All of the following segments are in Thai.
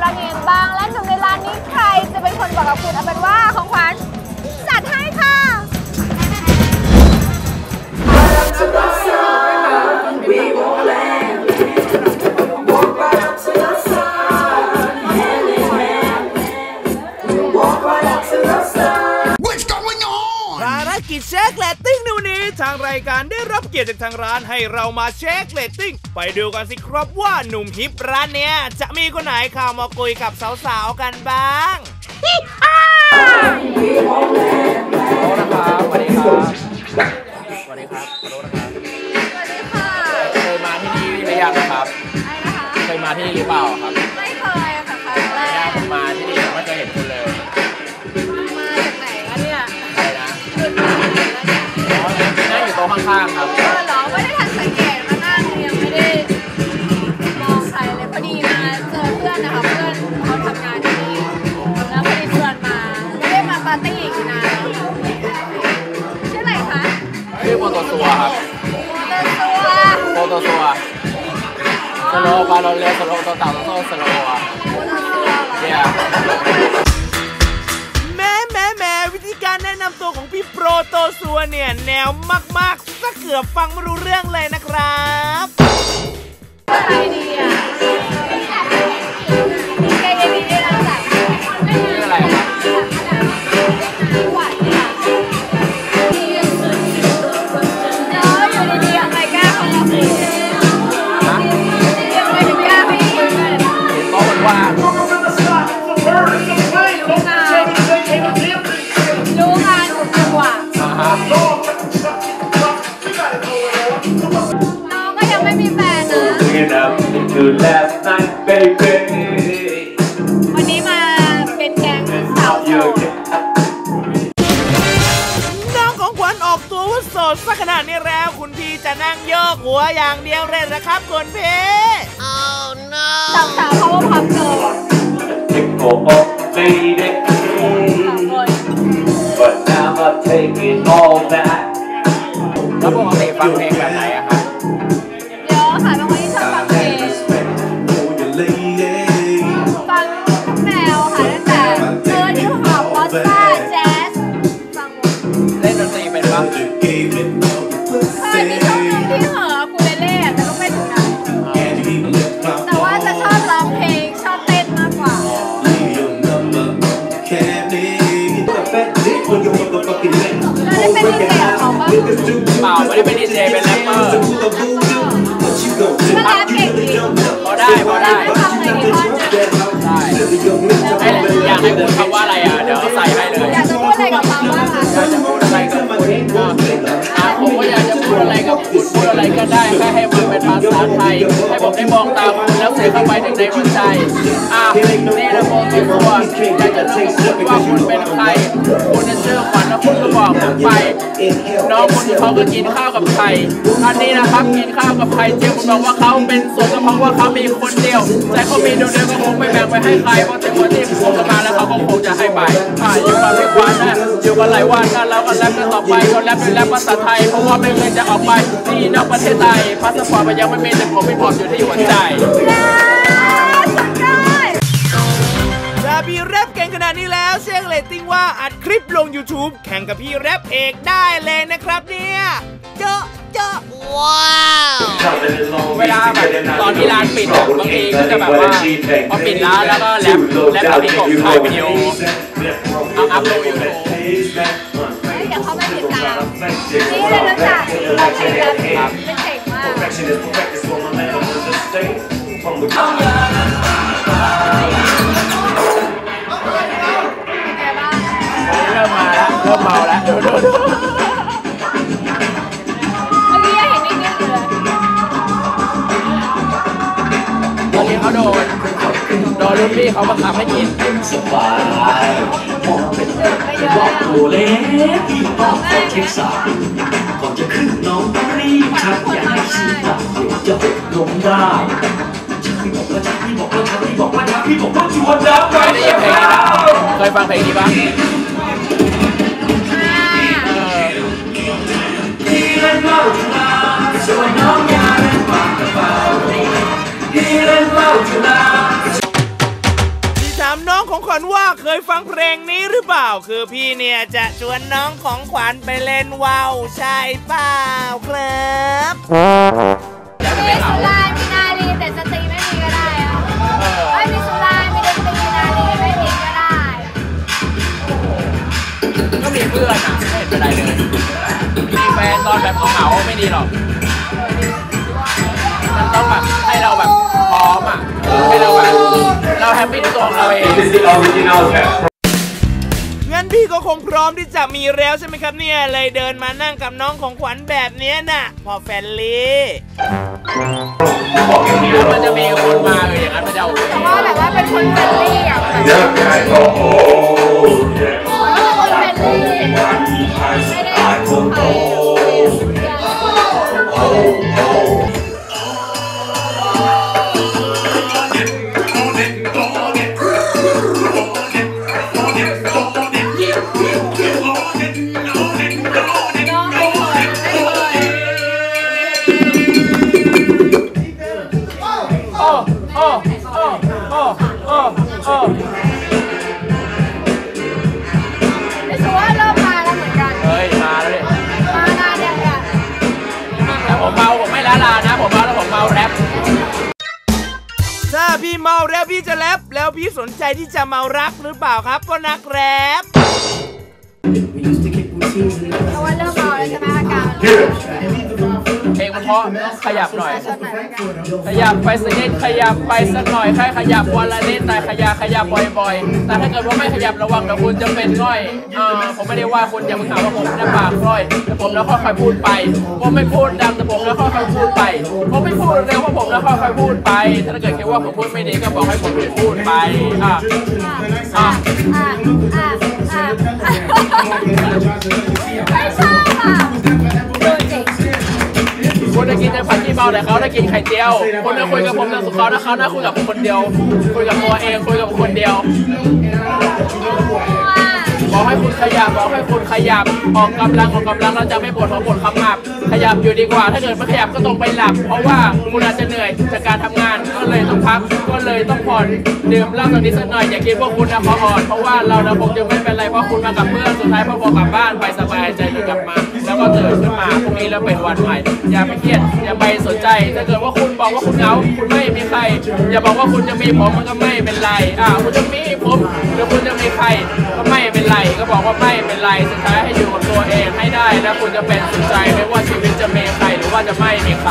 และ การได้รับเกียรติจากทางร้านให้เรามาเช็คเลตติ้ง ไปดูกันสิครับว่าหนุ่มฮิปร้านเนี้ยจะมีคนไหนเข้ามาคุยกับสาวๆกันบ้างครับสวัสดีครับสวัสดีครับขอโทษนะครับสวัสดีค่ะเคยมาที่นี่หรือยังครับไอ้นะคะเคยมาที่นี่หรือเปล่าครับ สโลว์บาโลเลสโลว์ตัวต่ำตัวสโลว์อะเนี่ยแม้แม้แม้วิธีการแนะนำตัวของพี่โปรโตซัวเนี่ย แนวมากๆสักเกือบฟังไม่รู้เรื่องเลยนะครับอะไรดีอะ นะ Bringing up into last night, baby. วันนี้มาเป็นแก๊งสาวโส You ด get น้องของขวัญออกตัวว่าโสดสักขนาดนี้แล้ว คุณพี่จะนั่งโยกหัวอย่างเดียวเลยนะครับคุณพี่สาวสาวเขาว่าพับเกิร์ล tick for all, lady. สามคน But now I'm taking all that. แล้วปกติฟังเพลงแบบไหนอะครับ เขาปะ Niggas do เปล่าไม่ได้เป็นดีเจเป็นแรปเปอร์ to the voodoo. What you gon' do? ก็แรปเก่งดีพอได้พอได้ทำอะไรดีท่อนหนึ่งได้ให้อยากให้พูดคำว่าอะไรอะเดี๋ยวใส่ให้เลยอยากจะพูดอะไรกับเขาบ้างคะอยากจะพูดอะไรกับคุณอะผมก็อยากจะพูดอะไรกับคุณพูดอะไร ก็ได้แค่ให้มันเป็นภาษาไทย ให้ผมได้มองตาคุณแล้วใส่เข้าไปถึงในหัวใจอะนี่นะโมติฟัวอยากจะรู้กับคุณว่าคุณเป็นใครคุณจะชื่อขวัญแล้วคุณก็บอกผมไปน้องคนที่เขาก็กินข้าวกับไข่อันนี้นะครับกินข้าวกับไข่เจียวคุณบอกว่าเขาเป็นส่วนก็เพราะว่าเขามีคนเดียวแต่เขามีเดียวเดียวก็คงไม่แบ่งไปให้ใครเพราะถึงวันที่ผมจะมาแล้วเขาก็คงจะให้ไปอ่าอยู่กับพี่ควานนะอยู่กับหลายวันกันแล้วก็แรปกันต่อไปก็แรปเป็นแรปภาษาไทยเพราะว่าไม่เคยจะออกไปที่นอกประเทศไทยพาสปอร์ตมันยังไม่มีแต่ผมไม่พร้อมอยู่ที่หัวใจสุดยอดถ้าพี่แรปเก่งขนาดนี้แล้วเช็คเลตติ้งว่าอัดคลิปลง YouTube แข่งกับพี่แรปเอกได้เลยนะครับเนี่ยเจาะเจาะว้าวเวลาแบบตอนที่ร้านปิดอะบางทีก็จะแบบว่าพอปิดร้านแล้วก็แรปแรปแบบที่ผมถ่ายวิดีโอเอาอัพลงยูทูบเดี๋ยวเขาไปติดตามนี่เลยรู้จักเราไปรับเป็นเจ๋งมาก Perfection is perfect, it's what my man understand. From the เป็นไงบ้างเริ่มมาแล้วเริ่มเมาแล้วดูดูดูเมื่อกี้ยังเห็นนิดๆอยู่เลยตอนนี้เขาโดนโดนรุ่นพี่เขาบังคับให้กินสบายมองเป็นเยอะเลยอะตัวเล็กที่ต้องคอยเช็คสายก่อนจะขึ้นน้องต้องรีบชัก ชีตัดเดี๋ยวจะหกลงได้ชักพี่บอกว่าชักพี่บอกว่าชักพี่บอกว่าชักพี่บอกว่าชวนแล้วเคยได้ยินเพลงนี้ปะเคยฟังเพลงนี้ปะ เคยฟังเพลงนี้หรือเปล่า คือพี่เนี่ยจะชวนน้องของขวัญไปเล่นว่าวใช่เปล่าครับมีสุรามีนารีแต่สตรีไม่มีก็ได้อะเอ้ยมีสุรามีดนตรีนารีไม่มีก็ได้ ก็มีเพื่อนอะไม่เห็นเป็นไรเลย มีแฟนตอนแบบเหงาๆไม่ดีหรอก มันต้องแบบให้เราแบบพร้อมอะให้เราแบบ เราแฮปปี้ในตัวของเราเอง This is the original test งั้นพี่ก็คงพร้อมที่จะมีแล้วใช่ไหมครับเนี่ย เลยเดินมานั่งกับน้องของขวัญแบบเนี้ยน่ะ พอแฟนลีแล้วมันจะมีคนมาเลยอย่างนั้นมันจะเอาแต่ว่าแบบว่าเป็นคนเฟรนลี่อะแบบ Yeah, I go, oh, yeah. คนเฟรนลี่ไม่ได้ใคร ถ้าพี่เมาแล้วพี่จะแรปแล้วพี่สนใจที่จะเมารักหรือเปล่าครับก็นักแรปเพราะว่าเริ่มเมาแล้วใช่ไหมอาการ เพลงมันเพราะขยับหน่อย ขยับไปสักนิดขยับไปสักหน่อยแค่ขยับวันละนิดแต่ขยับขยับบ่อยๆ แต่ถ้าเกิดว่าไม่ขยับระวังเดี๋ยวคุณจะเป็นง่อยอ่าผมไม่ได้ว่าคุณอย่าเพิ่งหาว่าผมหน้าปากง่อย แต่ผมแล้วค่อยๆพูดไป ผมไม่พูดดังแต่ผมแล้วค่อยๆพูดไป ผมไม่พูดเร็วว่าผมแล้วค่อยๆพูดไป ถ้าเกิดคิดว่าผมพูดไม่ดีก็บอกให้ผมหยุดพูดไปอะอะอะอะอะไม่ช เมาแต่เขาได้กินไข่เจียวคุณจะคุยกับผมแต่สุดเขานะเขาน่าคุยกับผมคนเดียว คุยกับตัวเองคุยกับคนเดียว บอกให้คุณขยับบอกให้คุณขยับออกกำลังออกกำลังแล้วจะไม่ปวดหัวปวดขมับ ขยับอยู่ดีกว่า ถ้าเกิดไม่ขยับก็ต้องไปหลับ เพราะว่าคุณอาจจะเหนื่อยจากการทำงานก็เลยต้องพักก็เลยต้องผ่อนดื่มเหล้าตอนนี้สักหน่อยอย่าคิดว่าคุณนะขออ่อนเพราะว่าเรานะคงจะไม่เป็นไรเพราะคุณมากับเพื่อนสุดท้ายพอบอกกลับบ้านไปสบายใจกลับมา ก็ตื่นขึ้นมาพรุ่งนี้แล้วเป็นวันใหม่ อย่าไปเครียด อย่าไปสนใจ ถ้าเกิดว่าคุณบอกว่าคุณเหงาคุณไม่มีใคร อย่าบอกว่าคุณจะมีผมมันก็ไม่เป็นไร อ่าคุณจะมีผมหรือคุณจะมีใครก็ไม่เป็นไร ก็บอกว่าไม่เป็นไร สุดท้ายให้อยู่กับตัวเองให้ได้แล้วคุณจะเป็นสุดใจไม่ว่าชีวิตจะมีใครหรือว่าจะไม่มีใคร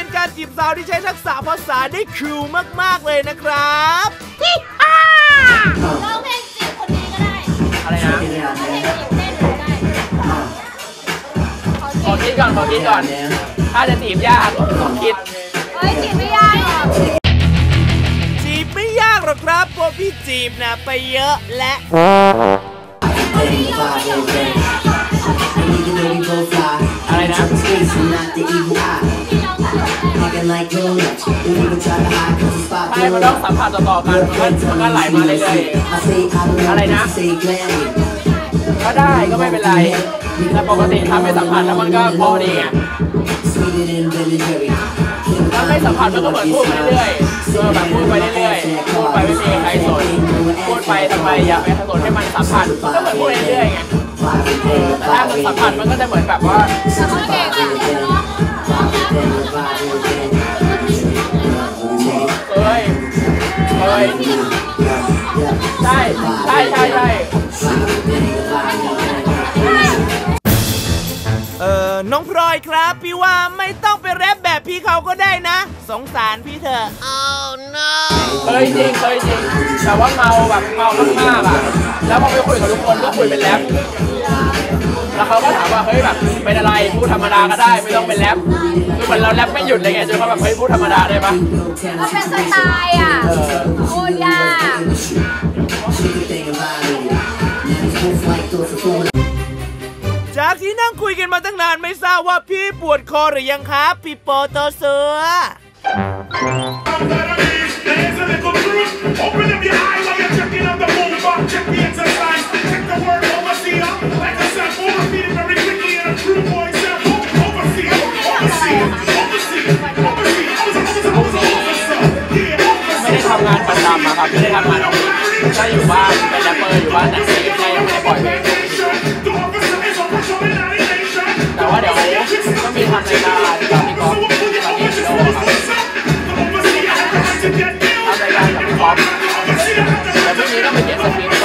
เป็นการจีบสาวที่ใช้ทักษะภาษาได้คิวมาก ๆ เลยนะครับร้องเพลงจีบคนนี้ก็ได้อะไรนะร้องเพลงจีบเต้นก็ได้ขอคิดก่อนขอคิดก่อน ถ้าจะจีบยากต้องคิดเฮ้ยจีบไม่ยากหรอกจีบไม่ยากหรอกครับเพราะพี่จีบนะไปเยอะและอะไรนะ ใช่มันต้องสัมผัสต่อๆกันมันก็มันก็ไหลมาเรื่อยๆอะไรนะ ก็ได้ก็ไม่เป็นไร แต่ปกติทำไม่สัมผัสแล้วมันก็พอดีไงถ้าไม่สัมผัสมันก็เหมือนพูดไปเรื่อยๆเออแบบพูดไปเรื่อยๆพูดไปไม่มีใครสนพูดไปทำไมอยากไปสนให้มันสัมผัสมันก็เหมือนพูดเรื่อยๆไงเออแต่ถ้ามันสัมผัสมันก็จะเหมือนแบบว่าแต่เขาเก่งอะ เอ้ยเอ้ยใช่ใช่ใช่ใช่เออน้องพลอยครับ พี่ว่าไม่ต้องไปแรปแบบพี่เขาก็ได้นะ สงสารพี่เถอะเคยจริงเคยจริงแต่ว่าเมาแบบเมามากๆอะ แล้วพอไปคุยกับทุกคนก็คุยเป็นแรป แล้วเขาก็ถามว่าเฮ้ยแบบเป็นอะไรพูดธรรมดาก็ได้ไม่ต้องเป็นแรปคือเหมือนเราแรปไม่หยุดเลยไงจนเขาแบบเฮ้ยพูดธรรมดาได้ปะมันเป็นสไตล์อะโคตรยากจากที่นั่งคุยกันมาตั้งนานไม่ทราบว่าพี่ปวดคอหรือยังครับพี่โปโตเสือ ไม่ได้ทำงานออฟฟิศก็อยู่บ้านเป็นแรปเปอร์อยู่บ้านแต่ซีฟเนี่ยยังไม่ได้ปล่อยเพลงแต่ว่าเดี๋ยวก็มีทำรายการกับพี่ก๊อฟกับพี่ชิโร่ครับทำรายการกับพี่ก๊อฟแต่พรุ่งนี้ต้องไปเขียนสคริปต์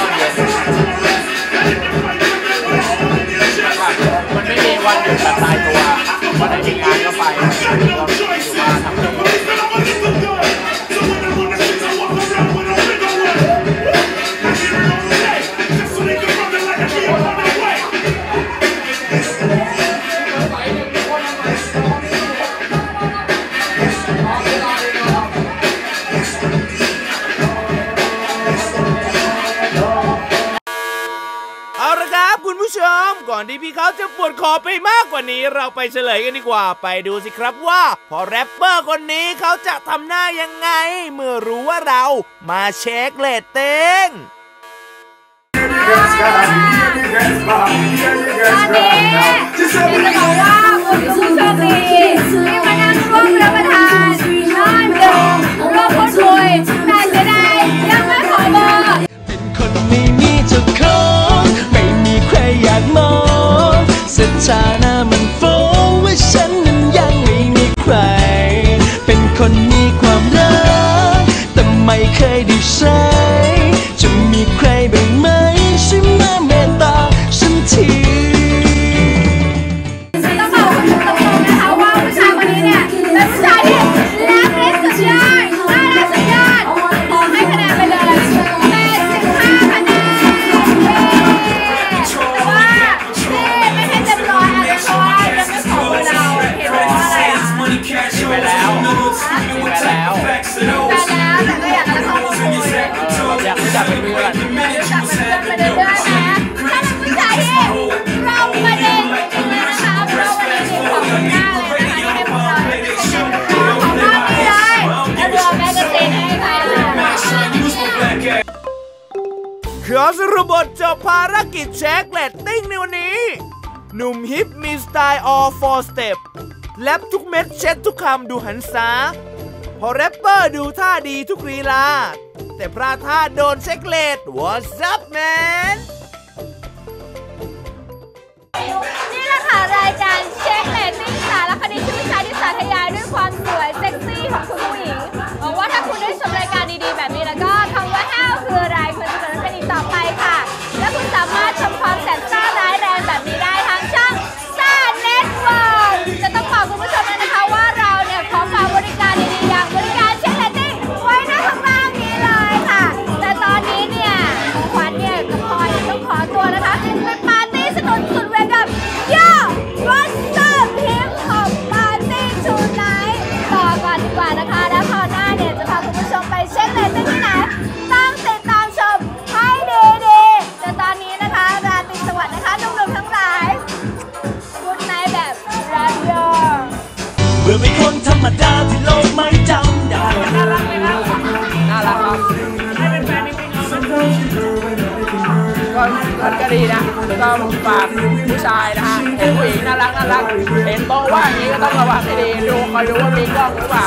คุณผู้ชม ก่อนที่พี่เขาจะปวดคอไปมากกว่านี้ เราไปเฉลยกันดีกว่า ไปดูสิครับว่า พอแรปเปอร์คนนี้เขาจะทำหน้ายังไง เมื่อรู้ว่าเรามาเช็คเลตเต้งตอนนี้อยากจะบอร่าคุณผู้ชคดีที่มานั่งร่วมรับประทานนั่งดื่มร่วมพูดคุย อสรุบทจบภารกิจเช็คเลตติ้งในวันนี้ หนุ่มฮิปมีสไตล์ all four step แรปทุกเม็ดเช็ดทุกคำดูหันซาพอแรปเปอร์ดูท่าดีทุกรีลา แต่พลาดท่าโดนเช็คเลต What's up man ็ดีนะต้องฝากผู้ชายนะฮะเห็นผู้หญิงน่ารักน่ารักเห็นโต๊ะว่างอย่างนี้ก็ต้องระวังให้ดีดูคอยดูว่ามีกล้องหรือเปล่า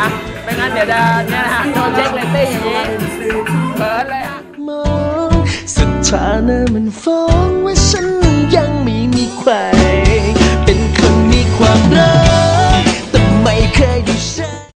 นะไม่งั้นเดี๋ยวจะเนี่ยนะฮะโดนเช็คเลตติ้อย่างนี้เปิดเลยฮะมองสถานะมันฟ้องว่าฉันยังไม่มีใครเป็นคนมีความรักแต่ไม่เคยด้ใช้